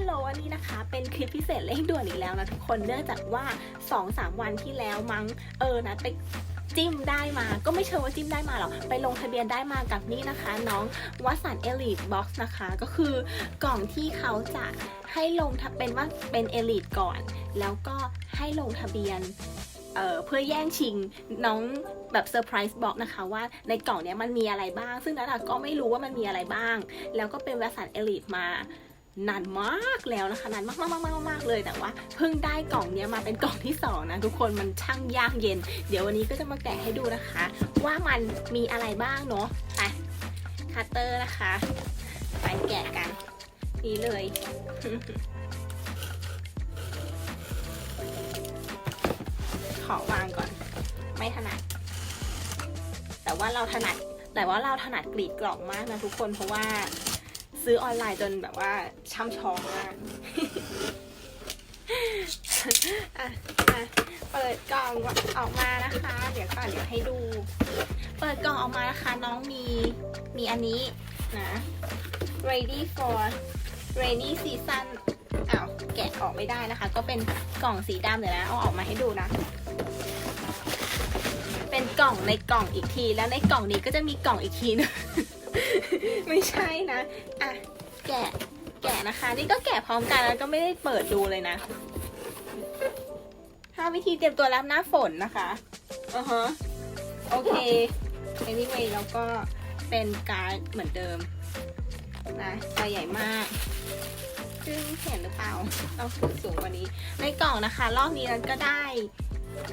ฮัลโหลอันนี้นะคะ เป็นคลิปพิเศษเร่งด่วนอีกแล้วนะทุกคนเนื่องจากว่า 2-3 วันที่แล้วมั้งเออนะไปจิ้มได้มาก็ไม่เชิงว่าจิ้มได้มาหรอกไปลงทะเบียนได้มากับนี่นะคะ น้องวัสันเอลิทบ็อกซ์นะคะ ก็คือกล่องที่เขาจะให้ลงทะเป็นว่าเป็นเอลิทก่อน แล้วก็ให้ลงทะเบียนเออเพื่อแย่งชิงน้องแบบเซอร์ไพรส์บอกนะคะว่าในกล่องเนี้ยมันมีอะไรบ้าง ซึ่งนัทก็ไม่รู้ว่ามันมีอะไรบ้าง แล้วก็เป็นวัสันเอลิทมา นานมากแล้วนะคะนานมากมากมากมากมากเลยแต่ว่า เพิ่งได้กล่องนี้มาเป็นกล่องที่สองนะทุกคนมันช่างยากเย็น เดี๋ยววันนี้ก็จะมาแกะให้ดูนะคะ ว่ามันมีอะไรบ้างเนาะไปคัตเตอร์นะคะ ไปแกะกันนี่เลยขอวางก่อน ไม่ถนัด แต่ว่าเราถนัดแต่ว่าเราถนัดกรีดกล่องมากนะทุกคนเพราะว่า ซื้อออนไลน์จนแบบว่าช่ำชองมากอะอะเปิดกล่องออกมานะคะ เดี๋ยวก่อนเดี๋ยวให้ดู เปิดกล่องออกมานะคะ น้องมีมีอันนี้นะ ready for rainy season อ้าวแกะออกไม่ได้นะคะ ก็เป็นกล่องสีดำเดี๋ยวนะเอาออกมาให้ดูนะ เป็นกล่องในกล่องอีกที แล้วในกล่องนี้ก็จะมีกล่องอีกทีนึง ไม่ใช่นะ อะ แกะ แกะนะคะ นี่ก็แกะพร้อมกันแล้วก็ไม่ได้เปิดดูเลยนะห้าวิธีเตรียมตัวรับหน้าฝนนะคะอือฮะโอเค anyway แล้วก็เป็นการ์เหมือนเดิมนะใบใหญ่มาก ซึ่งเห็นหรือเปล่าต้องสูงกว่านี้ ในกล่องนะคะ รอบนี้ก็ได้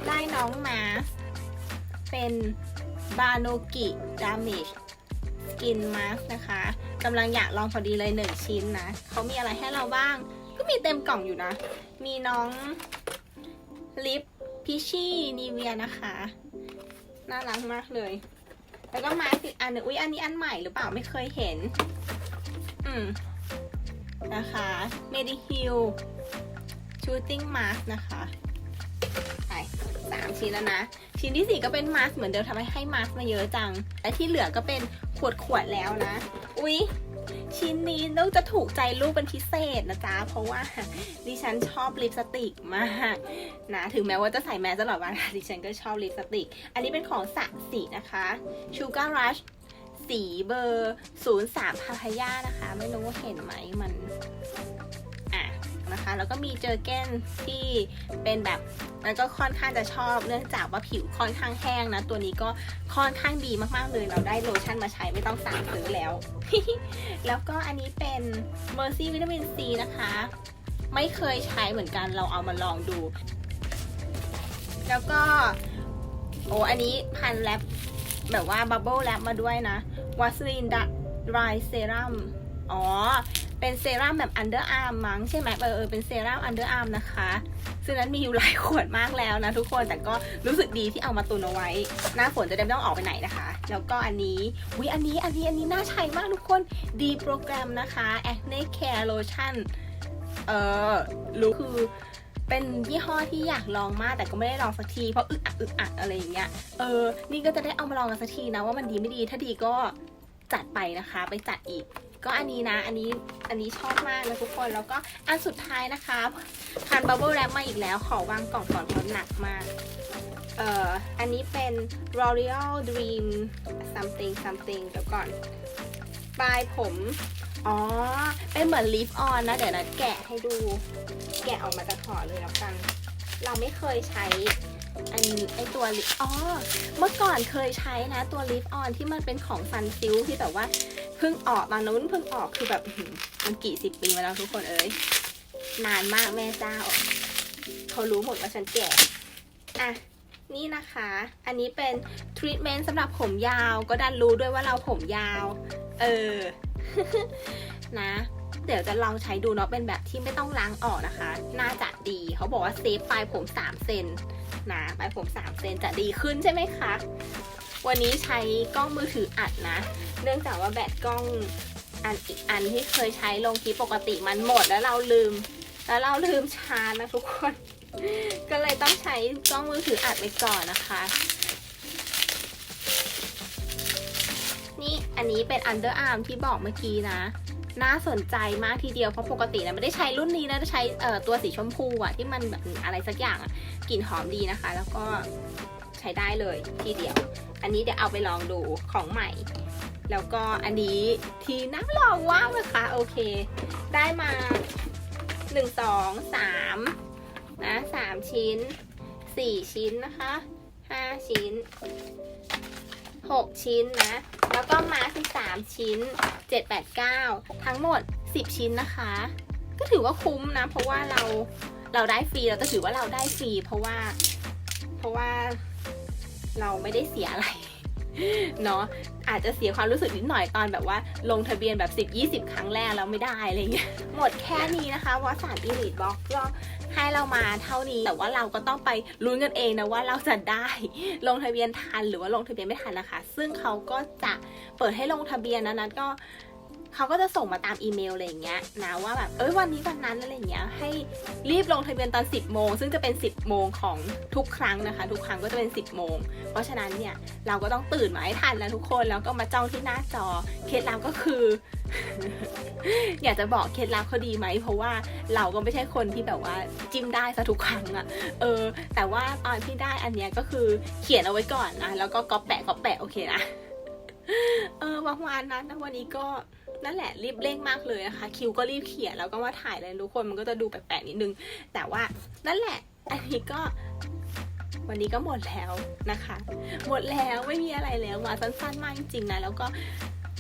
ได้น้องมา เป็นบาโนกิดามิช กินมาสนะคะกำลังอยากลองพอดีเลยหนึ่งชิ้นนะเขามีอะไรให้เราบ้าง ก็มีเต็มกล่องอยู่นะ มีน้องลิปพิชชี่นีเวียนะคะ น่ารักมากเลย แล้วก็มาสอีกอันนึงอุ๊ย อันนี้อันใหม่หรือเปล่าไม่เคยเห็น อืม นะคะ Mediheal Shooting Mask นะคะ 3 ชิ้นแล้วนะ ชิ้นที่ 4 ก็เป็นมาสเหมือนเดิมทำให้ให้มาสมาเยอะจัง และที่เหลือก็เป็นขวดขวดแล้วนะ อุ๊ย ชิ้นนี้ต้องจะถูกใจลูกเป็นพิเศษนะจ๊ะ เพราะว่าดิฉันชอบลิปสติกมากนะ ถึงแม้ว่าจะใส่แมสตลอดวันดิฉันก็ชอบลิปสติก อันนี้เป็นของสะสีนะคะชูการ์รัชสีเบอร์ 03พาพายานะคะ ไม่รู้ว่าเห็นไหมมัน นะคะ แล้วก็มีเจอเก้นที่เป็นแบบแล้วก็ค่อนข้างจะชอบเนื่องจากว่าผิวค่อนข้างแห้งนะ ตัวนี้ก็ค่อนข้างดีมากๆเลยเราได้โลชั่นมาใช้ไม่ต้องสั่งซื้อแล้ว แล้วก็อันนี้เป็น Mercy Vitamin C นะคะ ไม่เคยใช้เหมือนกันเราเอามาลองดู แล้วก็โอ้อันนี้พันแรปแบบว่าบับเบิลแรปมาด้วยนะวาสลินดรายเซรั่มอ๋อ เป็นเซรั่มแบบอันเดอร์อาร์มมั้งใช่ไหมเออเออเป็นเซรั่มอันเดอร์อาร์มนะคะซึ่งนั้นมีอยู่หลายขวดมากแล้วนะทุกคนแต่ก็รู้สึกดีที่เอามาตุนเอาไว้ หน้าฝนจะได้ไม่ต้องออกไปไหนนะคะ แล้วก็อันนี้วิอันนี้อันนี้อันนี้น่าใช้มากทุกคนดีโปรแกรมนะคะ Acne Care Lotion เออรู้คือเป็นยี่ห้อที่อยากลองมากแต่ก็ไม่ได้ลองสักทีเพราะอึกอักอึกอักอะไรอย่างเงี้ยเออ นี่ก็จะได้เอามาลองกันสักทีนะว่ามันดีไม่ดีถ้าดีก็จัดไปนะคะ ไปจัดอีก ก็อันนี้นะ อันนี้ อันนี้ชอบมากนะทุกคน แล้วก็อันสุดท้ายนะคะพันบับเบิลแรปมาอีกแล้ว ขอวางกล่องก่อนเพราะหนักมาก เอ่อ อันนี้เป็น L'Oreal Dream something something เดี๋ยวก่อน ปลายผม อ๋อ เป็นเหมือนลิฟออนนะ เดี๋ยวนะแกะให้ดู แกะออกมาจากห่อเลยแล้วกัน เราไม่เคยใช้อันไอตัวลิปอ๋อ เมื่อก่อนเคยใช้นะ ตัวลิฟออนที่มันเป็นของซันซิลที่แบบว่า เพิ่งออกตอนนู้นเพิ่งออกคือแบบมันกี่สิบปีมาแล้วทุกคนเอ้ยนานมากแม่เจ้าเขารู้หมดว่าฉันแก่อะนี่นะคะ อันนี้เป็นทรีทเมนต์สำหรับผมยาวก็ดันรู้ด้วยว่าเราผมยาว เออ นะ เดี๋ยวจะลองใช้ดูเนาะ เป็นแบบที่ไม่ต้องล้างออกนะคะ น่าจะดี เขาบอกว่าเซฟปลายผม 3 เซนนะ ปลายผม 3 เซนจะดีขึ้นใช่ไหมคะ วันนี้ใช้กล้องมือถืออัดนะ เนื่องจากว่าแบตกล้องอันอีกอันที่เคยใช้ลงคลิปปกติมันหมดแล้วเราลืม แล้วเราลืมชาร์จนะทุกคน ก็เลยต้องใช้กล้องมือถืออัดไปก่อนนะคะ นี่อันนี้เป็น Under Arm ที่บอกเมื่อกี้นะ น่าสนใจมากทีเดียวเพราะปกตินะไม่ได้ใช้รุ่นนี้นะจะใช้เอ่อตัวสีชมพูอะที่มันแบบอะไรสักอย่างอะกลิ่นหอมดีนะคะ แล้วก็ใช้ได้เลยทีเดียว อันนี้เดี๋ยวเอาไปลองดูของใหม่ แล้วก็อันนี้ทีน่าลองว่ากนะคะ โอเค ได้มาหนึ่งสองสามนะสามชิ้นสี่ชิ้นนะคะห้าชิ้นหกชิ้นนะ แล้วก็มาคือสามชิ้นเจ็ดแปดเก้าทั้งหมดสิบชิ้นนะคะ ก็ถือว่าคุ้มนะ เพราะว่าเราเราได้ฟรีเราจะถือว่าเราได้ฟรีเพราะว่า เพราะว่า เราไม่ได้เสียอะไรเนาะอาจจะเสียความรู้สึกนิดหน่อยตอนแบบว่า ลงทะเบียนแบบ 10 20 ครั้งแรกแล้วไม่ได้อะไรเงี้ยหมดแค่นี้นะคะวอสานอีลิทบ็อกก็ให้เรามาเท่านี้ แต่ว่าเราก็ต้องไปลุ้นกันเองนะว่าเราจะได้ลงทะเบียนทันหรือว่าลงทะเบียนไม่ทันนะคะ ซึ่งเขาก็จะเปิดให้ลงทะเบียนนะนั้นก็ เขาก็จะส่งมาตามอีเมลอะไรอย่างเงี้ยนะว่าแบบเอ้ยวันนี้วันนั้นอะไรอย่างเงี้ยให้รีบลงทะเบียนตอน 10 โมง ซึ่งจะเป็น 10 โมงของทุกครั้งนะคะ ทุกครั้งก็จะเป็น 10 โมง เพราะฉะนั้นเนี่ยเราก็ต้องตื่นมาให้ทันนะทุกคนแล้วก็มาจ้องที่หน้าจอเคล็ดลับก็คือ อยากจะบอกเคล็ดลับเขาดีไหมเพราะว่าเราก็ไม่ใช่คนที่แบบว่าจิ้มได้ซะทุกครั้งอะเออ แต่ว่าตอนที่ได้อันเนี้ยก็คือเขียนเอาไว้ก่อนนะแล้วก็ก๊อปแปะก๊อปแปะโอเคนะเออประมาณนั้นนะวันนี้ก็ นั่นแหละรีบเร่งมากเลยนะคะ คิวก็รีบเขียนแล้วก็มาถ่ายเลยทุกคนมันก็จะดูแปลกๆนิดนึง แต่ว่านั่นแหละอันนี้ก็วันนี้ก็หมดแล้วนะคะ หมดแล้วไม่มีอะไรแล้วมาสั้นๆมากจริงๆนะแล้วก็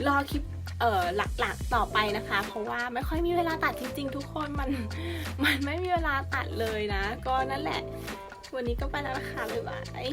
รอคลิปเอ่อหลักๆต่อไปนะคะ เพราะว่าไม่ค่อยมีเวลาตัดจริงๆ ทุกคนมันมันไม่มีเวลาตัดเลยนะ ก็นั่นแหละ วันนี้ก็ไปแล้วนะคะบ๊ายบาย